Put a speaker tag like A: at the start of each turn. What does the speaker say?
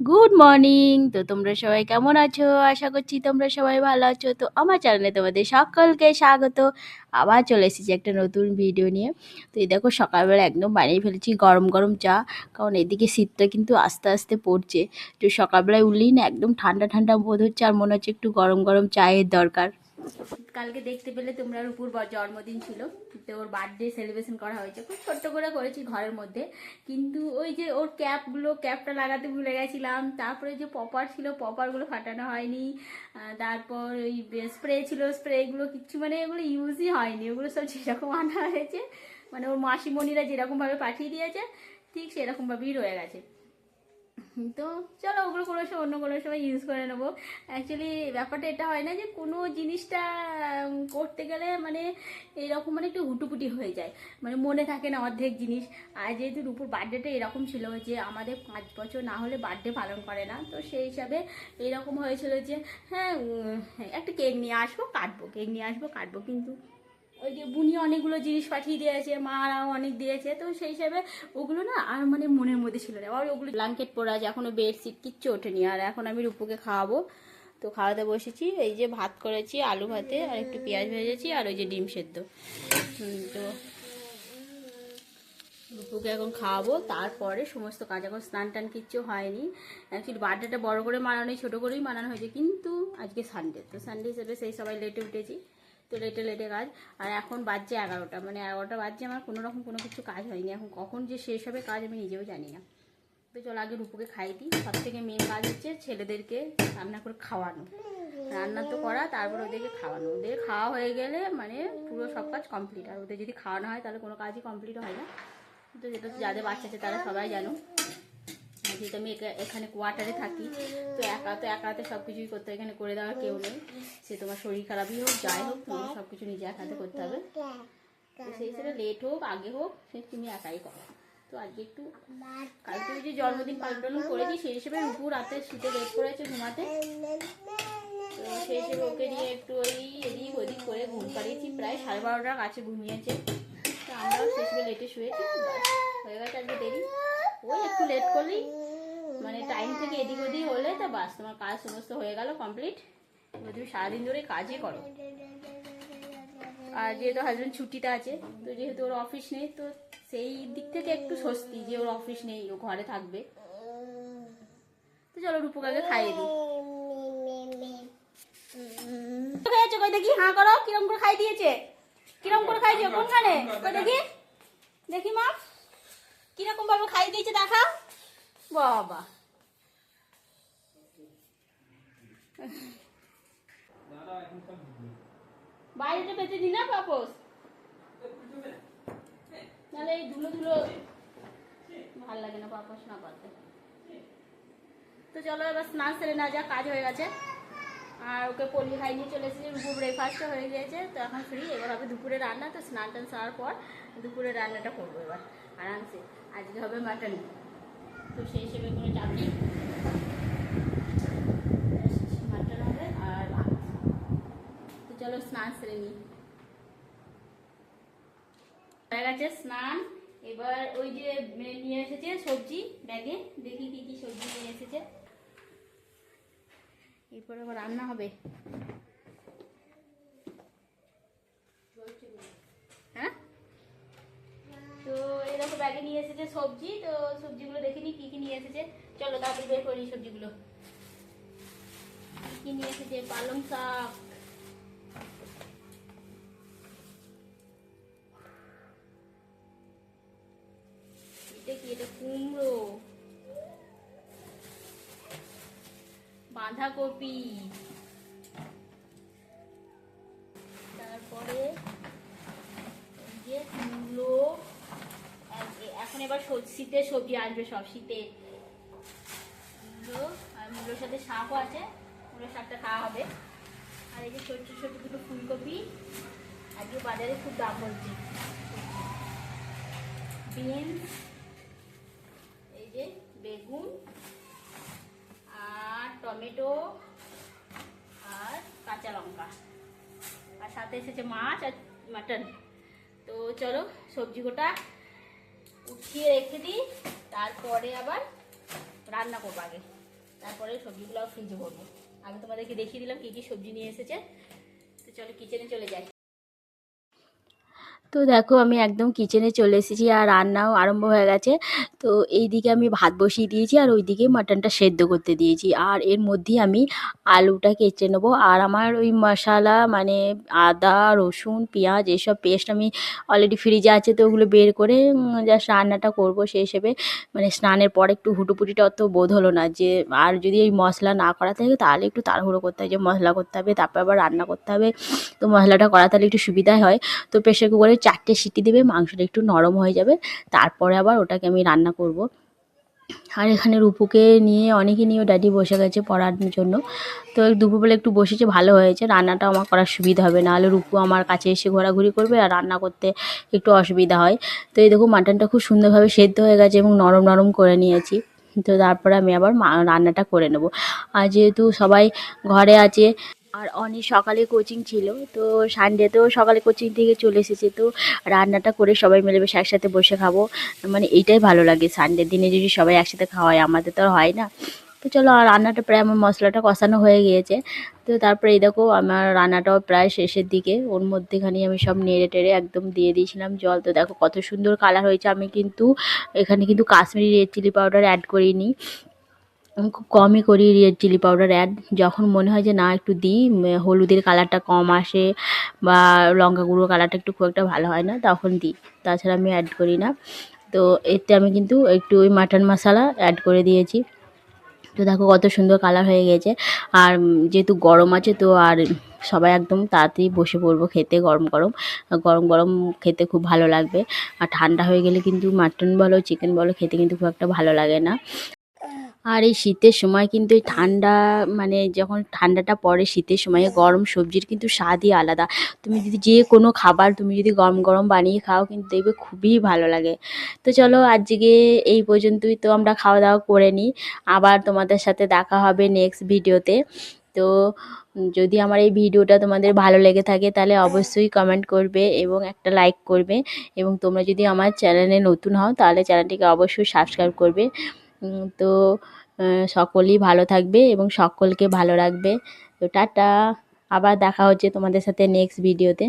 A: Good morning তো তোমরা সবাই কেমন আছো? আশা করছি তোমরা সবাই ভালো আছো। তো আমার চ্যানেলে তোমাদের সকলকে স্বাগত। আবার চলে এসেছি একটা নতুন ভিডিও নিয়ে। তো এই দেখো, সকালবেলা একদম বানিয়ে ফেলেছি গরম গরম চা। কারণ এদিকে শীতটা কিন্তু আস্তে আস্তে পড়ছে। তো সকালবেলায় উঠলেই না একদম ঠান্ডা ঠান্ডা বোধ হচ্ছে আর মনে হচ্ছে একটু গরম গরম চায়ের দরকার। কালকে দেখতে পেলে তোমরা রূপুর জন্মদিন ছিল। তো ওর বার্থডে সেলিব্রেশন করা হয়েছে। খুব ছোট্ট করে করেছি ঘরের মধ্যে। কিন্তু ওই যে ওর ক্যাপগুলো ক্যাপটা লাগাতে ভুলে গেছিলাম। তারপরে যে পপার ছিল পপারগুলো ফাটানো হয়নি। তারপর ওই স্প্রে ছিল স্প্রেগুলো কিচ্ছু মানে এগুলো ইউজই হয়নি। ওগুলো সব যেরকম আনা হয়েছে মানে ওর মাসিমণিরা যেরকমভাবে পাঠিয়ে দিয়েছে, ঠিক সেরকমভাবেই রয়ে গেছে। তো চলো ওগুলো কোনো সময়, অন্য কোনো সময় ইউজ করে নেব। অ্যাকচুয়ালি ব্যাপারটা এটা হয় না যে কোনো জিনিসটা করতে গেলে মানে এরকম মানে একটু হুটুপুটি হয়ে যায়। মানে মনে থাকে না অর্ধেক জিনিস। আর যেহেতু রূপুর বার্থডেটা এরকম ছিল যে আমাদের পাঁচ বছর না হলে বার্থডে পালন করে না, তো সেই হিসাবে এরকম হয়েছিল যে হ্যাঁ একটা কেক নিয়ে আসব, কাটবো, কেক নিয়ে আসব, কাটবো কিন্তু ওই যে বুনি অনেকগুলো জিনিস পাঠিয়ে দিয়েছে, মারাও অনেক দিয়েছে, তো সেই হিসাবে ওগুলো না আর মানে মনের মধ্যে ছিল না। আবার ওগুলো ব্ল্যাঙ্কেট পরা আছে, এখনও বেডশিট কিচ্ছু ওঠেনি। আর এখন আমি রূপুকে খাওয়াবো, তো খাওয়াতে বসেছি, এই যে ভাত করেছি, আলু ভাতে, আর একটু পেঁয়াজ ভেজেছি, আর ওই যে ডিম সেদ্ধ। তো রূপুকে এখন খাওয়াবো, তারপরে সমস্ত কাজ, এখন স্নান টান কিচ্ছু হয়নি। অ্যাকচুয়ালি বার্থডেটা বড় করে মানানো, ছোটো করেই মানানো হয়েছে, কিন্তু আজকে সানডে তো সানডে হিসেবে সেই সবাই লেটে উঠেছি। তো লেটে লেটে কাজ। আর এখন বাজছে এগারোটা। মানে এগারোটা বাজছে, আমার কোনো রকম কোনো কিছু কাজ হয়নি। এখন কখন যে শেষ হবে কাজ আমি নিজেও জানি না। তো চলো আগে রূপুকে খাই দিই। সব থেকে মেন কাজ হচ্ছে ছেলেদেরকে রান্না করে খাওয়ানো। রান্না তো করা, তারপর ওদেরকে খাওয়ানো। ওদের খাওয়া হয়ে গেলে মানে পুরো সব কাজ কমপ্লিট আর ওদের যদি খাওয়ানো হয়, তাহলে কোনো কাজই কমপ্লিট হয় না। তো যেটা যাদের বাচ্চা আছে, তারা সবাই জানো। যেহেতু আমি এখানে কোয়ার্টারে থাকি, তো একা তো একা হাতে সব কিছুই করতে এখানে করে দেওয়ার কেউ নেই। সে তোমার শরীর খারাপই হোক, যাই হোক তোমার সব কিছু নিজে এক হাতে করতে হবে। সেই হিসেবে লেট হোক, আগে হোক, সে তুমি একাই করো। তো আজকে একটু, কালকে যে জন্মদিন পালন করেছি, সেই হিসেবে রূপু রাতে শুতে লেট করেছে ঘুমাতে। তো সেই হিসেবে ওকে নিয়ে একটু ওই এদিক ওদিক করে ঘুম পাড়িয়েছি, প্রায় সাড়ে বারোটার কাছে ঘুমিয়েছে। তো আমরাও সেই হিসেবে লেটে শুয়েছি হয়ে গেছে আজকে দেরি। ওই একটু লেট করলেই মানে টাইম থেকে এদিক ওদিক হলে তা বাস, তোমার কাজ সমস্ত হয়ে গেল কমপ্লিট এবার তুমি সারাদিন ধরে কাজই করো। আর যেহেতু হাজব্যান্ড ছুটিতে আছে, তো যেহেতু ওর অফিস নেই, তো সেই দিক থেকে একটু স্বস্তি যে ওর অফিস নেই, ও ঘরে থাকবে। তো চলো রূপকাকে খাইয়ে দিই। দেখি করো করে দিয়েছে? করে দেখি। দেখি মা। কীরকম ভাবে খাই দিয়েছে, দেখা। বাবা। বাইরেটা পেতে দি না পাপোস নাহলে এই ধুলো ধুলো ভালো লাগে না পাপোস না পাতে। তো চলো এবার স্নান সেরে না যা কাজ হয়ে গেছে। আর ওকে পলি খাই নিয়ে চলে এসেছি রুপু ব্রেকফাস্টও হয়ে গিয়েছে, তো এখন ফ্রি এবার হবে দুপুরে রান্না, তো স্নান টান সারার পর দুপুরে রান্নাটা করব এবার। আরামসে। আজকে হবে মাটন তো সেই হিসেবে কোনো চাপ নেই মাটন হবে আর তো চলো স্নান সেরে নিই। হয়ে গেছে স্নান। এবার ওই যে নিয়ে এসেছে সবজি ব্যাগে। দেখি কি কি সবজি নিয়ে এসেছে। এরপর আবার রান্না হবে হ্যাঁ তো ব্যাগে নিয়ে এসেছে সবজি, তো সবজিগুলো দেখিনি কি কি নিয়ে এসেছে। চলো তাড়াতাড়ি বের করি সবজিগুলো। কি নিয়ে এসেছে? পালং শাক। কুমড়ো। বাঁধাকপি। এবার শীতের সবজি আসবে সব, শীতে। মূলো আর মূলোর সাথে শাকও আছে। মূলো শাকটা খাওয়া হবে। আর এই যে ছোট্ট ছোট্ট দুটো ফুলকপি আজকে বাজারে খুব দাম বলছে। বিনস, এই যে বেগুন, আর টমেটো, আর কাঁচা লঙ্কা। আর সাথে এসেছে মাছ আর মাটন। তো চলো সবজি গোটা উঠিয়ে রেখে দিই, তারপরে আবার রান্না করব আগে। তারপরে সবজিগুলো ফ্রিজে করব আমি তোমাদেরকে দেখিয়ে দিলাম কী কী সবজি নিয়ে এসেছে। তো চলো কিচেনে চলে যাই। তো দেখো আমি একদম কিচেনে চলে এসেছি আর রান্নাও আরম্ভ হয়ে গেছে। তো এই দিকে আমি ভাত বসিয়ে দিয়েছি আর ওই দিকে মাটনটা সেদ্ধ করতে দিয়েছি। আর এর মধ্যেই আমি আলুটা কেচে নেব। আর আমার ওই মশলা মানে আদা, রসুন, পেঁয়াজ এসব পেস্ট আমি অলরেডি ফ্রিজে আছে তো ওগুলো বের করে জাস্ট রান্নাটা করব সেই হিসেবে। মানে স্নানের পর একটু হুটুপুটিটা অত বোধ হলো না যে, আর যদি এই মশলা না করা থাকে তাহলে একটু তাড়াহুড়ো করতে হয় যে মশলা করতে হবে, তারপর আবার রান্না করতে হবে। তো মশলাটা করা তাহলে একটু সুবিধাই হয়। তো প্রেশার কুকারে চারটে সিটি দেবে, মাংসটা একটু নরম হয়ে যাবে, তারপরে আবার ওটাকে আমি রান্না করব। আর এখানে রূপুকে নিয়ে, অনেকে নিয়েও ড্যাডি বসে গেছে পড়ার জন্য। তো দুপুরবেলা একটু বসেছে, ভালো হয়েছে রান্নাটা আমার করার সুবিধা হবে। নাহলে রূপু আমার কাছে এসে ঘোরাঘুরি করবে আর রান্না করতে একটু অসুবিধা হয়। তো এই দেখো, মাটনটা খুব সুন্দরভাবে সেদ্ধ হয়ে গেছে এবং নরম নরম করে নিয়েছি। তো তারপরে আমি আবার রান্নাটা করে নেব। আর যেহেতু সবাই ঘরে আছে আর অনেক সকালে কোচিং ছিল, তো সানডেতেও সকালে কোচিং থেকে চলে এসেছে, তো রান্নাটা করে সবাই মিলে বেশ একসাথে বসে খাব। মানে এইটাই ভালো লাগে সানডের দিনে যদি সবাই একসাথে খাওয়াই আমাদের তো হয় না। তো চলো, আর রান্নাটা প্রায় আমার মশলাটা কষানো হয়ে গিয়েছে। তো তারপরে এই দেখো, আমার রান্নাটাও প্রায় শেষের দিকে, ওর মধ্যেখানে আমি সব নেড়ে টেড়ে একদম দিয়ে দিয়েছিলাম জল। তো দেখো কত সুন্দর কালার হয়েছে, আমি কিন্তু এখানে কিন্তু Kashmiri red chilli powder add করিনি। আমি খুব কমই করি রেড চিলি পাউডার অ্যাড যখন মনে হয় যে, না, একটু দিই হলুদের কালারটা কম আসে বা লঙ্কা গুঁড়ো কালারটা একটু খুব একটা ভালো হয় না, তখন দিই। তাছাড়া আমি অ্যাড করি না। তো এতে আমি কিন্তু একটু ওই মাটন মশলা অ্যাড করে দিয়েছি। তো দেখো কত সুন্দর কালার হয়ে গেছে। আর যেহেতু গরম আছে, তো আর সবাই একদম তাড়াতাড়ি বসে পড়ব খেতে গরম গরম। গরম গরম খেতে খুব ভালো লাগবে। আর ঠান্ডা হয়ে গেলে কিন্তু মাটন বলো চিকেন বলো, খেতে কিন্তু খুব একটা ভালো লাগে না। আর এই শীতের সময় কিন্তু এই ঠান্ডা মানে যখন ঠান্ডাটা পড়ে শীতের সময়ে গরম সবজির কিন্তু স্বাদই আলাদা। তুমি যদি যে কোনো খাবার তুমি যদি গরম গরম বানিয়ে খাও কিন্তু দেখবে খুবই ভালো লাগে। তো চলো আজকে এই পর্যন্তই তো আমরা খাওয়া দাওয়া করে নিই। আবার তোমাদের সাথে দেখা হবে নেক্সট ভিডিওতে। তো যদি আমার এই ভিডিওটা তোমাদের ভালো লেগে থাকে তাহলে অবশ্যই কমেন্ট করবে এবং একটা লাইক করবে। এবং তোমরা যদি আমার চ্যানেলে নতুন হও তাহলে চ্যানেলটিকে অবশ্যই সাবস্ক্রাইব করবে। তো সকলেই ভালো থাকবে এবং সকলকে ভালো রাখবে। তো টাটা, আবার দেখা হচ্ছে তোমাদের সাথে নেক্সট ভিডিওতে